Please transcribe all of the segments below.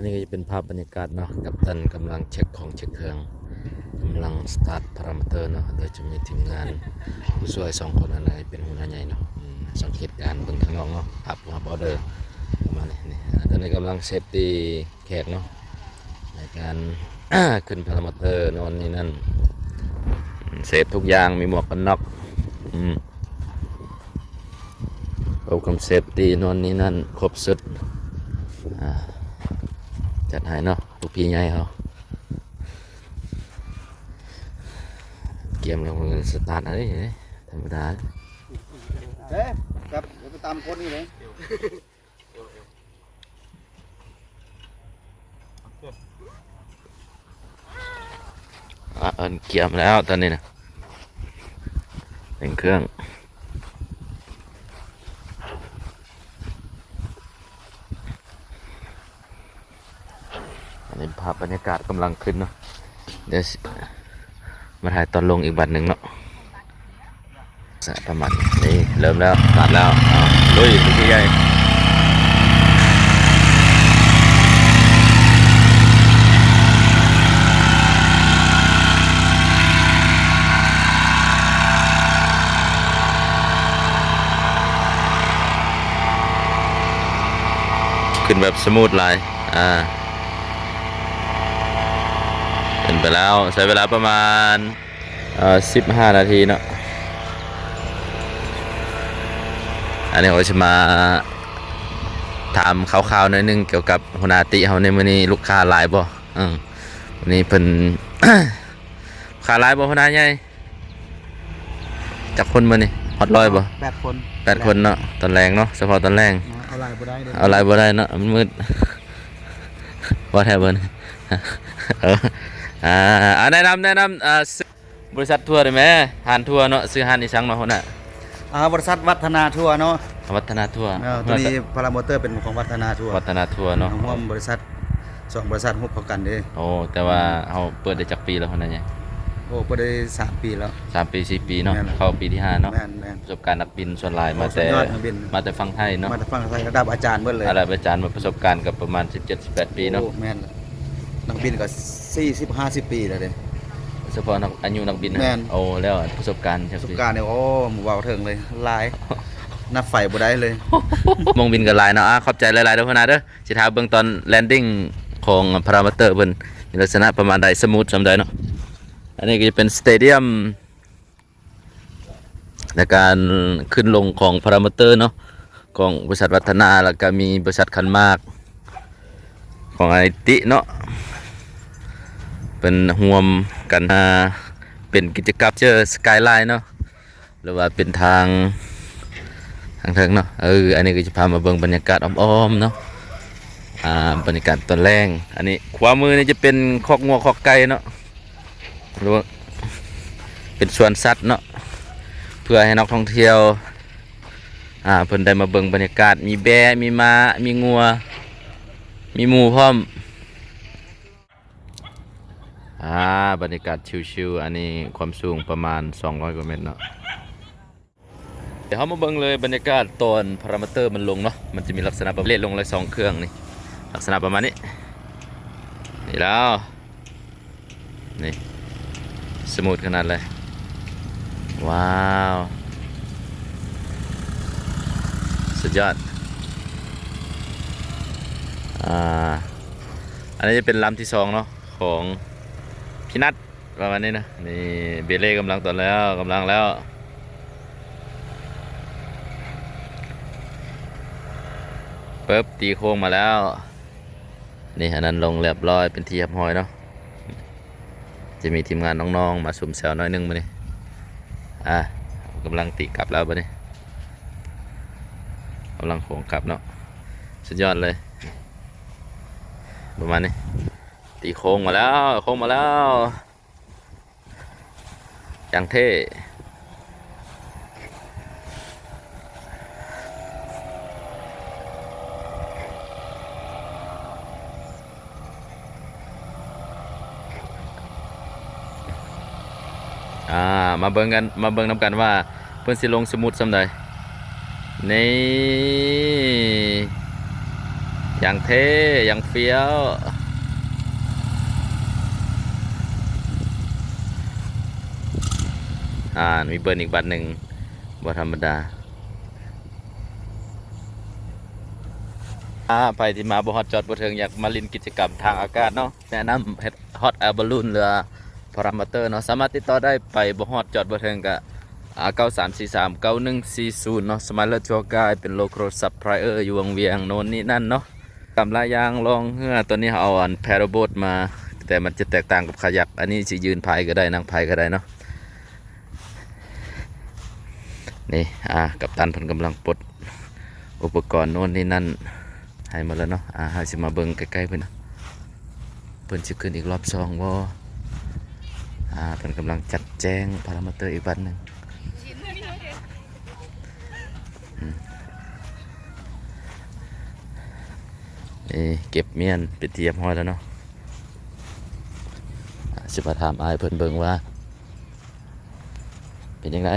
นนี้ก็จะเป็นภาพบรรยากาศเนาะกับตันกำลังเช็คของเช็คเครื่องกำลังสตาร์ทพารามิเตอร์เนาะโดยจะมีทีมงานผู้ช่วยสองคนอันไหนเป็นหัวหน้าใหญ่เนาะสังเกตการเบื้องข้างนอกเนาะภาพภาพออเดอร์ประมาณนี้นี่ตอนนี้กำลังเซฟตี้แขกเนาะในการขึ้นพารามิเตอร์นอนนี่นั่นเซฟทุกอย่างมีหมวกกันน็อกอืมโปรแกรมเซฟตี้นอนนี่นั่นครบสุด จัดให้เนาะลูกพี่ใหญ่เขาเกมแล้วมันสตาร์ทอะไรเนี่ยธรรมดาเอ๊ะครับเดี๋ยวไปตามคนนี่เลยอะเอินเกียมแล้วตอนนี้นะเป็นเครื่อง อันนี้ภาพบรรยากาศกำลังขึ้นเนาะเดี๋ยวมาถ่ายตอนลงอีกบัตรหนึ่งเนาะสะประมาณนี้นี่เริ่มแล้วตัดแล้วเอาลุยลูกพี่ใหญ่ขึ้นแบบสมูทไลน์อ่าขึ้น ไปแล้วใช้เวลาประมาณเอ่อสิบห้านาทีเนาะอันนี้เราจะมาถามข่าวๆหน่อยหนึงเกี่ยวกับหัวหน้าติเขาในมื้อนี้ลูกค้าหลายบ่อืมวันนี้เพิ่นลูกค้าหลายบ่หัวหน้าใหญ่จักคนมื้อนี้ฮอดร้อยบ่แปดคนแปดคนเนาะตอนแรงเนาะเฉพาะตอนแรงเอาลายบ่ได้เลยเอาอะไรบ่ได้เนาะมันมืดว่าแทบเบิ้ลเออ อ่าอ่าแนะนำแนะนำอ่าซื้อบริษัททัวร์ได้ไหมหานทัวร์เนาะซื้อหานอีสังมาคนน่ะอ่าบริษัทวัฒนาทัวร์เนาะวัฒนาทัวร์เออตัวนี้พารามอเตอร์เป็นของวัฒนาทัวร์วัฒนาทัวร์เนาะร่วมบริษัทสองบริษัทฮุบเข้ากันเด้โอ้แต่ว่าเขาเปิดได้จากปีแล้วคนนั้นไงโอ้ก็ได้สามปีแล้วสามปีสี่ปีเนาะแม่นเข้าปีที่ห้าเนาะแม่นแม่นประสบการณ์นักบินส่วนหลายมาโอ้สุแต่ดยอดนักบินมาแต่ฟังไทยเนาะมาจากฝั่งไทยระดับอาจารย์เบิดเลยอะไรอาจารย์มาประสบการณ์กับประมาณ17-18ปีเนาะโอ้แม่นเลยนักบินก็ สี่สิบห้าสิบปีแล้วเด้ เฉพาะนักอายุนักบินนะแม่น โอ้แล้วประสบการณ์ประสบการณ์เนี่ยโอ้หมู่เบาเถิงเลยหลาย นับไฟบ่ได้เลย มองบินกับลายเนาะอะขอบใจหลายๆเด้อพ่อนาเด้อสิท้าเบื้องตอนแลนดิ้งของพารามิเตอร์เพิ่นมีลักษณะประมาณใดสมูทสำใดเนาะอันนี้ก็จะเป็นสเตเดียมในการขึ้นลงของพารามิเตอร์เนาะของบริษัทวัฒนาแล้วก็มีบริษัทคันมาก ของไอติเนาะ เป็นห่วมกันอ่าเป็นกิจกรรมเจอสกายไลน์เนาะหรือว่าเป็นทางทางเทิงเนาะเอออันนี้ก็จะพามาเบิ่งบรรยากาศอ้อมๆเนาะอ่าบรรยากาศตอนแรงอันนี้ขวามือนี่จะเป็นคอกงัวคอกไก่เนาะหรือว่าเป็นสวนสัตว์เนาะเพื่อให้นักท่องเที่ยวอ่าเพิ่นได้มาเบิ่งบรรยากาศมีแบะมีม้ามีงัว มีหมูพร้อม อ่าบรรยากาศชิวๆอันนี้ความสูงประมาณ 200 กว่าเมตรเนาะเดี๋ยวเขามาเบิ่งเลยบรรยากาศตอนพารามิเตอร์มันลงเนาะมันจะมีลักษณะประเภทลงเลยสองเครื่องนี่ลักษณะประมาณนี้นี่แล้วนี่สมูทขนาดเลยว้าวสุดยอดอ่าอันนี้จะเป็นลำที่สองเนาะของ พี่นัทประมาณนี้นะนี่เบเล่กำลังตอนแล้วกำลังแล้วเปิบตีโค้งมาแล้ว นี่อันนั้นลงเรียบร้อยเป็นที่เรียบร้อยเนาะจะมีทีมงานน้องๆ มาสุ่มแซวน้อยนึงมาเนี่อะกำลังตีกลับแล้วปะเนี่ยกำลังโค้งกลับเนาะสุดยอดเลย ประมาณนี้ ตีโค้งมาแล้ว โค้งมาแล้วอย่างเท่อ่ามาเบิ่งกันมาเบิ่งนำกันว่าเพิ่นสิลงสมุดสำใดนี่อย่างเท่อย่างเฟี้ยว อ่า มีเบิร์นอีกบัตรหนึ่งบ่ธรรมดา อ่าไปที่มาบ่ฮอดจอดบ่เทิงอยากมาลินกิจกรรมทางอากาศเนาะ แนะนำเฮ็ดฮอตแอร์บอลลูนเรือพารามอเตอร์เนาะ สามารถติดต่อได้ไปบ่ฮอดจอดบ่เทิงก็อ่า9343 9140เนาะ สมัยเลอร์ทัวร์กายเป็นโลโคซัพพลายเออร์อยู่วงเวียงโน่นนี่นั่นเนาะกำลายางลองเฮือตัวนี้เอาอันแพราโบทมา แต่มันจะแตกต่างกับขยัก อันนี้สิยืนพายก็ได้นั่งพายก็ได้เนาะ นี่อ่ากัปตันเพิ่นกำลังปลดอุปกรณ์โน่นนี่นั่นให้มาแล้วเนาะอ่าให้สิมาเบิ่งใกล้ๆเพิ่นนเพิ่นสิขึ้นอีกรอบสองบ่อ่าเพิ่นกำลังจัดแจงพารามอเตอร์อีกบัดหนึ่งนี่เก็บเมียนไปเทียบห้อยแล้วเนาะอ่าสิมาถามอายเพิ่นเบิ่งว่า เป็นยังไง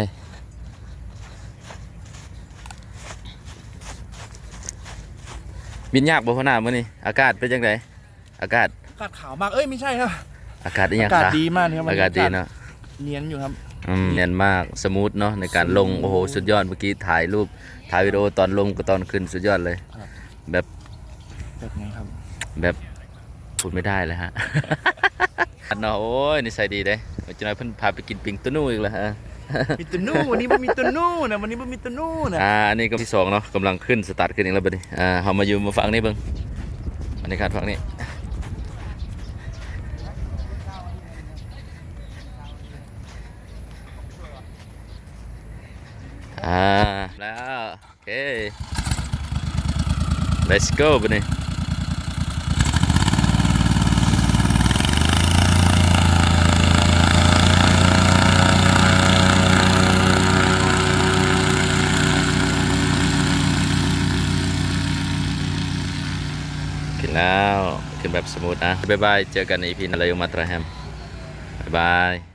บินยากบ่พ่อหน้ามื้อนี้อากาศเป็นจังไดอากาศอากาศขาวมาก เอ้ยไม่ใช่ครับ อากาศดีหยังอากาศคะดีมากนะครับอากาศดีเนาะเนียนอยู่ครับอืมเนียนมากสมูทเนาะในการลงโอ้โหสุดยอดเมื่อกี้ถ่ายรูปถ่ายวิดีโอตอนลงกับตอนขึ้นสุดยอดเลยครับแบบแบบไงครับ แบบพูดไม่ได้เลยฮะอันเนาะโอ้ยนิสัยดีเด้เมื่อจะน้อยเพิ่นพาไปกินปิงตัวนู่อีกแล้วฮะ มีตัวนู่วันนี้มันมีตัวนู่นะวันนี้มันมีตัวนู่นะอ่าอันนี้ก็ที่สองเนาะกำลังขึ้นสตาร์ทขึ้นอีกแล้วบัดนี้อ่าเฮามาอยู่มาฟังนี่เบิ่งบรรยากาศฝั่งนี้อ่าแล้วโอเค let's go บัดนี้แล้วขึ้นแบบ สมูทนะ บ๊ายบาย เจอกันในพีนอะไรมาตราแฮมบ๊ายบาย